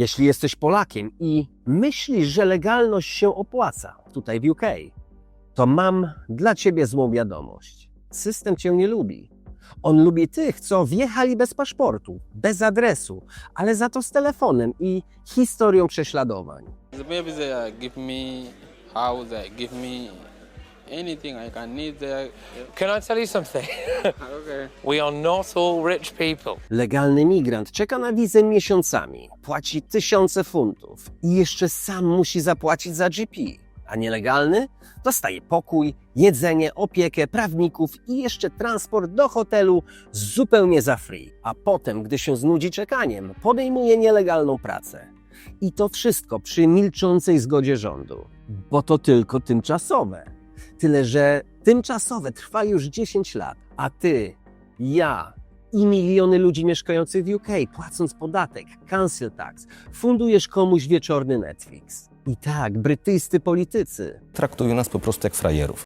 Jeśli jesteś Polakiem i myślisz, że legalność się opłaca tutaj w UK, to mam dla ciebie złą wiadomość. System cię nie lubi. On lubi tych, co wjechali bez paszportu, bez adresu, ale za to z telefonem i historią prześladowań. Uh, give me house, give me anything I can need there. Can I tell you something? Okay. we are not all rich people. Legalny migrant czeka na wizę miesiącami, płaci tysiące funtów i jeszcze sam musi zapłacić za GP. A nielegalny dostaje pokój, jedzenie, opiekę, prawników i jeszcze transport do hotelu zupełnie za free. A potem, gdy się znudzi czekaniem, podejmuje nielegalną pracę. I to wszystko przy milczącej zgodzie rządu, bo to tylko tymczasowe. Tyle, że tymczasowe trwa już 10 lat, a ty, ja i miliony ludzi mieszkających w UK, płacąc podatek, council tax, fundujesz komuś wieczorny Netflix. I tak, brytyjscy politycy Traktują nas po prostu jak frajerów.